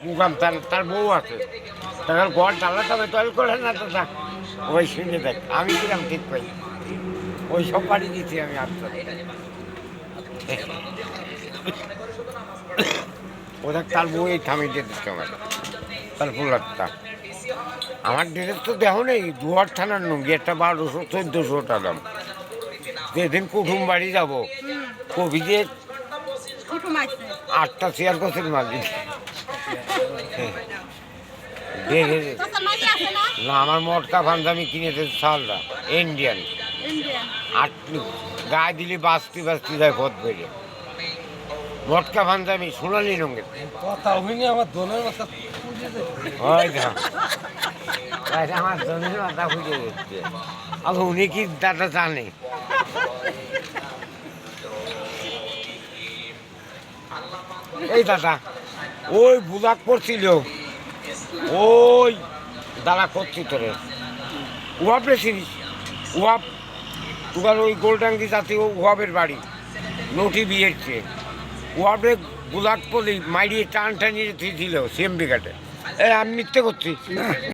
মুগাম তার তার বউ আছে। তার ঘর ডালা তবে তল করে না তো তা। ওই শুনে দেখ আমি কিরাম ঠিক পাই ওই সব বাড়ি দিচ্ছি আমি আস্তে ওদের তার বউ এই থামি দিতে আমার তার ফুলারটা আমার ড্রেস তো দেহ নেই দুয়ার থানার নুঙ্গি একটা বারোশো চোদ্দোশো টাকা যেদিন কুটুম বাড়ি যাব কবি আসছে আটটা চেয়ার করছেন মালিক। না না আমার মটকা পাঞ্জাবি কিনেছে সালরা ইন্ডিয়ান ইন্ডিয়ান আট গায়ে দিলি বাস্তি বাস্তি যায় পথ বেরিয়ে মটকা পাঞ্জাবি সোনালি রঙের কথা হইনি আমার দোনের মাথা আমার জমির মাথা ফুটে যাচ্ছে আর উনি কি দাদা জানে। এই দাদা ওই বুজাক পড়ছিল। ওই দাঁড়া করছি তোরে। উহাব রে চিনিস উহাব তোমার ওই গোলডাঙ্গি জাতীয় উহাবের বাড়ি। নটি বিয়ের চেয়ে। উহাবে গুলাক পলি মাইরিয়ে টান টানিয়ে দিল সিএমবি ঘাটে এ, আমি মিথ্যে করছি।